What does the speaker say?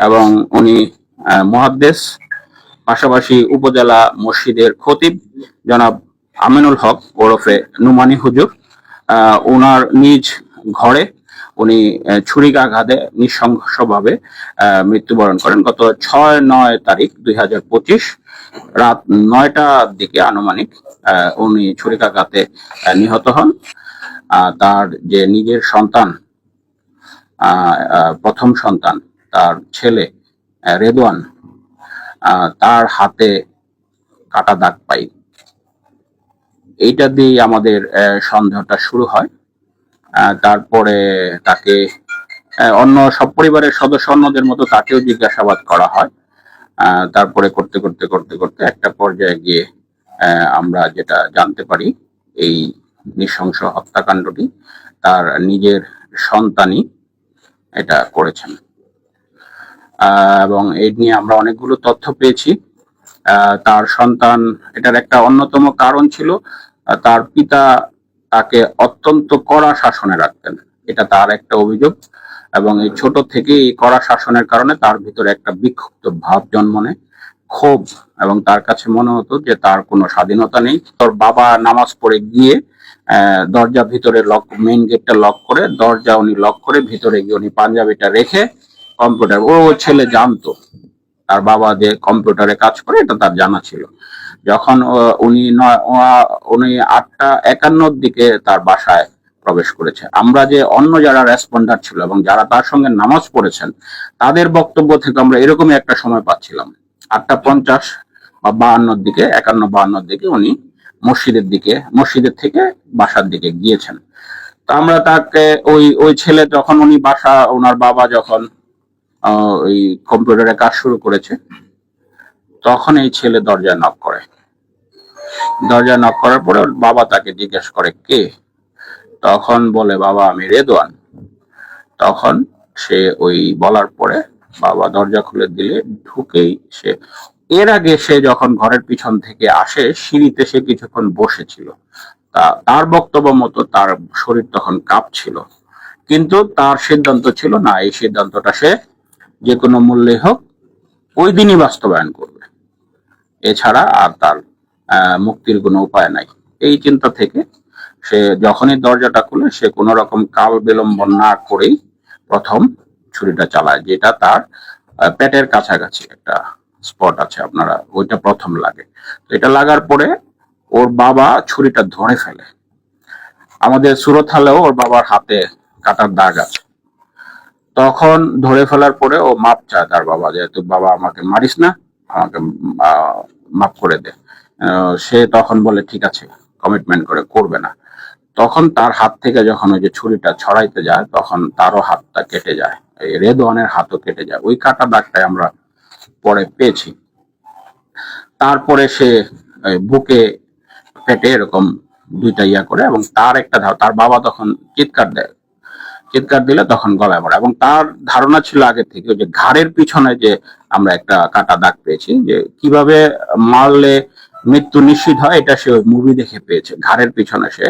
এবং উনি মহাদ্দেশ পাশাপাশি উপজেলা মসজিদের খতিব জনাব আমিনুল হক ওরফে নুমানি হুজুর। ওনার নিজ ঘরে উনি ছুরিকাঘাতে আহ, মৃত্যুবরণ করেন গত ছয় নয় তারিখ দুই হাজার পঁচিশ রাত নয়টার দিকে আনুমানিক উনি ছুরিকাঘাতে নিহত হন। তার যে নিজের সন্তান প্রথম সন্তান তার ছেলে রেদওয়ান তার হাতে কাটা দাগ পাই। এইটা দিয়ে আমাদের সন্দেহটা শুরু হয়। তারপরে তাকে অন্য সব পরিবারের সদস্য অন্যদের মতো তাকেও জিজ্ঞাসাবাদ করা হয়। তারপরে করতে করতে করতে করতে একটা পর্যায়ে গিয়ে আমরা যেটা জানতে পারি, এই নৃশংস হত্যাকাণ্ডটি তার নিজের সন্তানই এটা করেছেন। এবং এই নিয়ে আমরা অনেকগুলো তথ্য পেয়েছি। তার সন্তান এটার একটা অন্যতম কারণ ছিল তার পিতা তাকে অত্যন্ত কড়া শাসনে রাখতেন। এটা তার একটা অভিযোগ এবং এই ছোট থেকে এই কড়া শাসনের কারণে তার ভিতরে একটা বিক্ষুব্ধ ভাব জন্ম নেয়, ক্ষোভ, এবং তার কাছে মনে হতো যে তার কোনো স্বাধীনতা নেই। তোর বাবা নামাজ পড়ে গিয়ে দরজা ভিতরে লক মেইন গেটটা লক করে, দরজা উনি লক করে, ভিতরে গিয়ে উনি পাঞ্জাবিটা রেখে কম্পিউটার ও ছেলে জানতো। তার বাবা যে কম্পিউটারে কাজ করে, এটা তার জানা ছিল। যখন উনি উনি আটটা একান্নর দিকে তার বাসায় প্রবেশ করেছে। আমরা যে অন্য যারা রেসপন্ডার ছিল এবং যারা তার সঙ্গে নামাজ পড়েছেন, তাদের বক্তব্য থেকে আমরা এরকমই একটা সময় পাচ্ছিলাম। আটটা পঞ্চাশ বা বাহান্নর দিকে, একান্ন বাহান্নর দিকে উনি মসজিদের দিকে, মসজিদের থেকে বাসার দিকে গিয়েছেন। তো আমরা তাকে, ওই ওই ছেলে যখন উনি বাসা, ওনার বাবা যখন ওই কম্পিউটারে কাজ শুরু করেছে, তখন এই ছেলে দরজা নক করে। দরজা নক করার পরে বাবা তাকে জিজ্ঞেস করে, কে? তখন বলে, বাবা, আমি রেদওয়ান তখন সে ওই বলার পরে বাবা দরজা খুলে দিলে, ঢুকেই সে, এর আগে সে যখন ঘরের পিছন থেকে আসে, সিঁড়িতে সে কিছুক্ষণ বসেছিল। তা, তার বক্তব্য মতো তার শরীর তখন কাঁপছিল। কিন্তু তার সিদ্ধান্ত ছিল না, এই সিদ্ধান্তটা সে যে কোনো মূল্যে হোক, ওই দিনই বাস্তবায়ন করবে। এছাড়া আর তার মুক্তির কোনো উপায় নাই। এই চিন্তা থেকে সে যখনই দরজাটা খুলে, সে কোনো রকম কাল বিলম্বন না করেই প্রথম ছুরিটা চালায়, যেটা তার পেটের কাছাকাছি একটা স্পট আছে, আপনারা ওইটা প্রথম লাগে। তো এটা লাগার পরে ওর বাবা ছুরিটা ধরে ফেলে। আমাদের সুরত হালেও ওর বাবার হাতে কাটার দাগ আছে। তখন ধরে ফেলার পরে ও মাপ চায় তার বাবা যেহেতু বাবা আমাকে মারিস না, আমাকে মাফ করে দে। সে তখন বলে, ঠিক আছে কমিটমেন্ট করে, করবে না। তখন তার হাত থেকে যখন ওই যে ছুরিটা ছড়াইতে যায়, তখন তারও হাতটা কেটে যায়। এই রেদওয়ানের হাতও কেটে যায়। ওই কাটা দাগটাই আমরা পরে পেয়েছি। তারপরে সে বুকে, পেটে এরকম দুইটা ইয়া করে এবং তার একটা ধার তার বাবা তখন চিৎকার দেয়। চিৎকার দিলে তখন গলায় পড়ে এবং তার ধারণা ছিল আগে থেকে যে ঘাড়ের পিছনে যে আমরা একটা কাটা দাগ পেয়েছি, যে কীভাবে মারলে মৃত্যু নিশ্চিত হয়, এটা সে মুভি দেখে পেয়েছে। ঘাড়ের পিছনে সে।